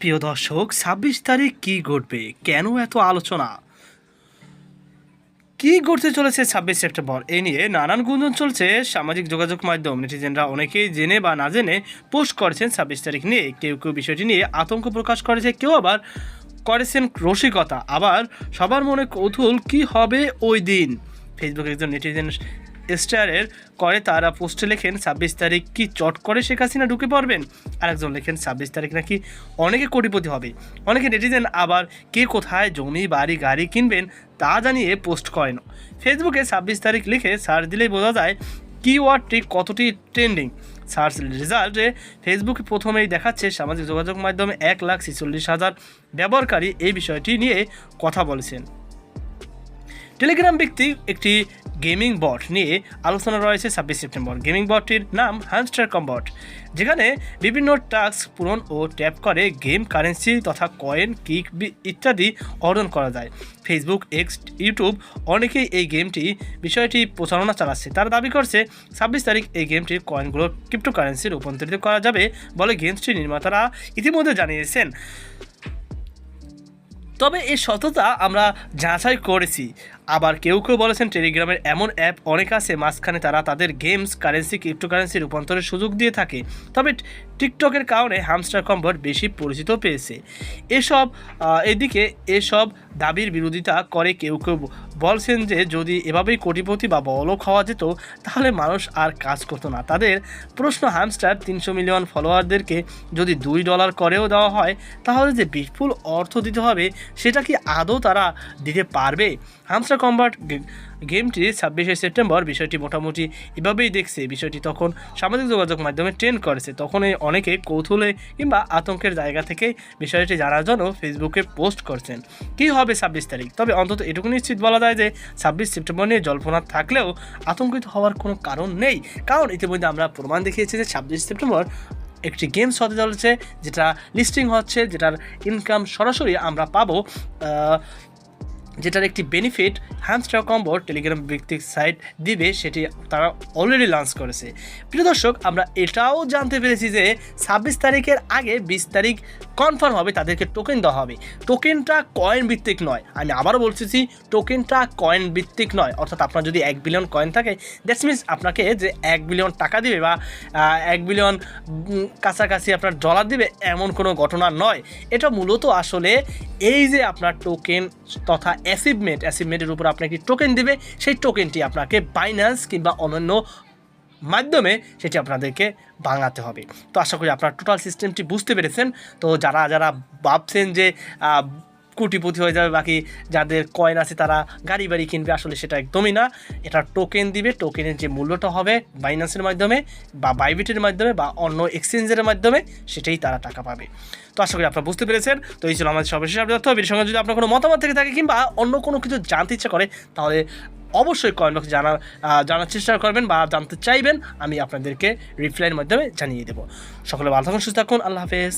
প্রিয় দর্শক, ছাব্বিশ তারিখ কি ঘটবে? কেন এত আলোচনা? কি ঘটতে চলেছে ছাব্বিশ সেপ্টেম্বর? এ নিয়ে নানান গুঞ্জন চলছে সামাজিক যোগাযোগ মাধ্যম। নেটিজেনরা অনেকেই জেনে বা না জেনে পোস্ট করেছেন ছাব্বিশ তারিখ নিয়ে। কেউ কেউ বিষয়টি নিয়ে আতঙ্ক প্রকাশ করেছে, কেউ আবার করেছেন রসিকতা। আবার সবার মনে কৌতূহল, কি হবে ওই দিন? ফেসবুকে একজন নেটিজেন স্টারের করে তারা পোস্টে লেখেন, ছাব্বিশ তারিখ কি চট করে শেখ হাসিনা ঢুকে পড়বেন? আরেকজন লেখেন, ছাব্বিশ তারিখ নাকি অনেকে কোটিপতি হবে? অনেকে নেটিজেন, আবার কে কোথায় জমি, বাড়ি, গাড়ি কিনবেন তা জানিয়ে পোস্ট করেন। ফেসবুকে ছাব্বিশ তারিখ লিখে সার্চ দিলেই বোঝা যায় কিওয়ার্ডটি কতটি ট্রেন্ডিং। সার্চ রেজাল্টে ফেসবুকে প্রথমেই দেখাচ্ছে সামাজিক যোগাযোগ মাধ্যমে এক লাখ ছেচল্লিশ হাজার ব্যবহারকারী এই বিষয়টি নিয়ে কথা বলেছেন। টেলিগ্রাম ব্যক্তি একটি গেমিং বট নিয়ে আলোচনা রয়েছে ছাব্বিশ সেপ্টেম্বর। গেমিং বটটির নাম হ্যামস্টার কম্বট, যেখানে বিভিন্ন টাস্ক পূরণ ও ট্যাপ করে গেম কারেন্সি তথা কয়েন, কিক ইত্যাদি অর্জন করা যায়। ফেসবুক, এক্স, ইউটিউব অনেকেই এই গেমটি বিষয়টি প্রচারণা চালাচ্ছে। তারা দাবি করছে, ছাব্বিশ তারিখ এই গেমটির কয়েনগুলো ক্রিপ্টোকারেন্সি রূপান্তরিত করা যাবে বলে গেমসটির নির্মাতারা ইতিমধ্যে জানিয়েছেন। তবে এই সততা আমরা যাচাই করেছি। আবার কেউ কেউ বলেছেন টেলিগ্রামের এমন অ্যাপ অনেক আছে, মাঝখানে তারা তাদের গেমস, কারেন্সি, ক্রিপ্টোকারেন্সি রূপান্তরের সুযোগ দিয়ে থাকে। তবে টিকটকের কারণে হামস্টার কম্বট বেশি পরিচিত পেয়েছে। এসব এদিকে এসব দাবির বিরোধিতা করে কেউ কেউ। বলছেন যে যদি এভাবেই কোটিপতি বা বলক হওয়া যেত, তাহলে মানুষ আর কাজ করতো না। তাদের প্রশ্ন হ্যামস্টার তিনশো মিলিয়ন ফলোয়ারদেরকে যদি দুই ডলার করেও দেওয়া হয়, তাহলে যে বিপুল অর্থ দিতে হবে, সেটা কি আদৌ তারা দিতে পারবে? হ্যামস্টার কম্বাট গেমটি ছাব্বিশে সেপ্টেম্বর, বিষয়টি মোটামুটি এভাবেই দেখছে। বিষয়টি তখন সামাজিক যোগাযোগ মাধ্যমে ট্রেন্ড করেছে। তখনই অনেকে কৌতূহলে কিংবা আতঙ্কের জায়গা থেকে বিষয়টি জানার জন্য ফেসবুকে পোস্ট করছেন। কী হবে ছাব্বিশ তারিখ? তবে অন্তত এটুকু নিশ্চিত বলা যায় যে ছাব্বিশ সেপ্টেম্বর নিয়ে জল্পনা থাকলেও আতঙ্কিত হওয়ার কোনো কারণ নেই। কারণ ইতিমধ্যে আমরা প্রমাণ দেখিয়েছি যে ছাব্বিশ সেপ্টেম্বর একটি গেমস হতে চলেছে, যেটা লিস্টিং হচ্ছে, যেটার ইনকাম সরাসরি আমরা পাবো যেটার একটি বেনিফিট হ্যামস্টার কম্বো টেলিগ্রাম ভিত্তিক সাইট দিবে, সেটি তারা অলরেডি লঞ্চ করেছে। প্রিয় দর্শক, আমরা এটাও জানতে পেরেছি যে ছাব্বিশ তারিখের আগে বিশ তারিখ কনফার্ম হবে, তাদেরকে টোকেন দেওয়া হবে। টোকেনটা কয়েন ভিত্তিক নয়। আমি আবারও বলতেছি টোকেনটা কয়েন ভিত্তিক নয়। অর্থাৎ আপনার যদি এক বিলিয়ন কয়েন থাকে দ্যাটস মিনস আপনাকে যে এক বিলিয়ন টাকা দিবে বা এক বিলিয়ন কাছাকাছি আপনার ডলার দিবে, এমন কোনো ঘটনা নয়। এটা মূলত আসলে এই যে আপনার টোকেন তথা অ্যাচিভমেন্ট অ্যাসিভমেন্টের উপর আপনাকে একটি টোকেন দেবে। সেই টোকেনটি আপনাকে বাইন্যান্স কিংবা অন্যান্য মাধ্যমে সেটি আপনাদেরকে ভাঙাতে হবে। তো আশা করি আপনার টোটাল সিস্টেমটি বুঝতে পেরেছেন। তো যারা যারা ভাবছেন যে কোটিপতি হয়ে যাবে। বাকি যাদের কয়েন আছে, তারা গাড়ি বাড়ি কিনবে। আসলে সেটা একদমই না। এটা টোকেন দিবে। টোকেনের যে মূল্যটা হবে বাইন্যান্সের মাধ্যমে বা বাইবিটের মাধ্যমে বা অন্য এক্সচেঞ্জের মাধ্যমে, সেটাই তারা টাকা পাবে। তো আশা করি আপনারা বুঝতে পেরেছেন। তো এই ছিল আমাদের সর্বশেষ আপডেট তথ্য এর সঙ্গে যদি আপনার কোনো মতামত থেকে থাকে কিংবা অন্য কোনো কিছু জানতে ইচ্ছা করে, তাহলে অবশ্যই কমেন্ট বক্সে জানার জানার চেষ্টা করবেন বা জানতে চাইবেন, আমি আপনাদেরকে রিপ্লাইয়ের মাধ্যমে জানিয়ে দেবো। সকলে ভালো থাকুন, সুস্থ থাকুন। আল্লাহ হাফেজ।